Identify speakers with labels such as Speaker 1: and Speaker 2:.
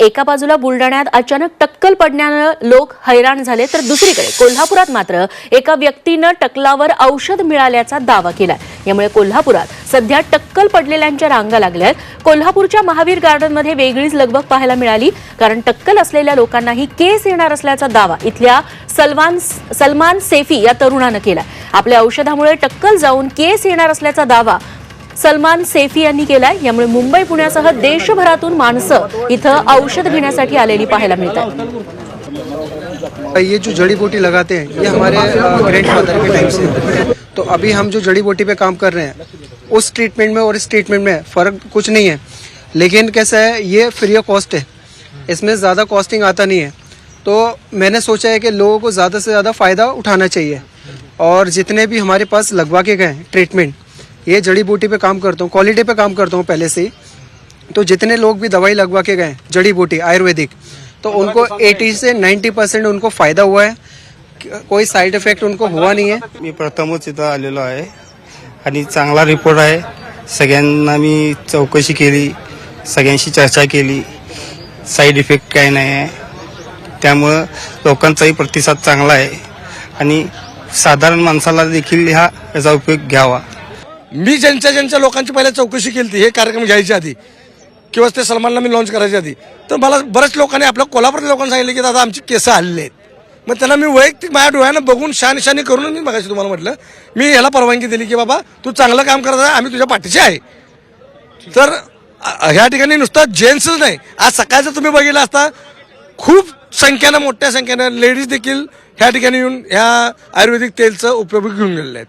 Speaker 1: एका बाजूला बुलढाण्यात अचानक टक्कल पडण्यानं लोक हैराण झाले तर दुसरीकडे कोल्हापुरात मात्र एका व्यक्तीनं टकलावर औषध मिळाल्याचा दावा केला यामुळे कोल्हापुरात सध्या टक्कल पडलेल्यांच्या रांगा लागल्यात कोल्हापूरच्या महावीर गार्डनमध्ये वेगळीच लगबग पाहायला मिळाली कारण टक्कल असलेल्या लोकांनाही केस येणार असल्याचा दावा इथल्या सलमान सलमान सेफी या तरुणानं केला आपल्या औषधामुळे टक्कल जाऊन केस येणार असल्याचा दावा सलमान सेफी यांनी केलाय. यामुळे मुंबई पुण्यासह देशभरातून माणसं इथं औषध घेण्यासाठी आलेली पाहायला मिळतात
Speaker 2: ये जो जड़ी बूटी लगाते हैं ये हमारे ग्रैंड फादर के टाइम से। तो अभी हम जो जड़ी बूटी पे काम कर रहे हैं उस ट्रीटमेंट में और इस ट्रीटमेंट में फ़र्क कुछ नहीं है। लेकिन कैसा है ये फ्री ऑफ कॉस्ट है। इसमें ज़्यादा कॉस्टिंग आता नहीं है। तो मैंने सोचा है कि लोगों को ज़्यादा से ज़्यादा फ़ायदा उठाना चाहिए। और जितने भी हमारे पास लगवा के गए ट्रीटमेंट ये जड़ी बूटी पे काम करता हूँ क्वालिटी पे काम करता हूँ पहले से ही। तो जितने लोग भी दवाई लगवा के गए जड़ी बूटी आयुर्वेदिक तो उनको 80 से 90 परसेंट उनको फायदा हुआ है। कोई साइड इफेक्ट उनको हुआ नहीं है।
Speaker 3: मी प्रथमच इथं आलेलो आहे आणि चांगला रिपोर्ट आहे. सगळ्यांना मी चौकशी केली सगळ्यांशी चर्चा केली. साईड इफेक्ट काही नाही आहे. त्यामुळं लोकांचाही प्रतिसाद चांगला आहे. आणि साधारण माणसाला देखील हा याचा उपयोग घ्यावा.
Speaker 4: मी ज्यांच्या ज्यांच्या लोकांची पहिल्या चौकशी केली हे कार्यक्रम घ्यायच्या आधी किंवा ते सलमानला मी लॉन्च करायच्या आधी तर मला बऱ्याच लोकांनी आपल्या कोल्हापूरच्या लोकांनी सांगितलं की दादा आमची केस हल्ले आहेत. मग त्यांना मी वैयक्तिक माझ्या डोळ्यानं बघून शानशानी करून मी मगाशी तुम्हाला म्हटलं मी ह्याला परवानगी दिली की बाबा तू चांगलं काम करत आहे आम्ही तुझ्या पाठीशी आहे. तर ह्या ठिकाणी नुसतं जेंट्सच नाही. आज सकाळचं तुम्ही बघितलं असता खूप संख्येनं मोठ्या संख्येनं लेडीज देखील ह्या ठिकाणी येऊन ह्या आयुर्वेदिक तेलचं उपयोग घेऊन गेलेले आहेत.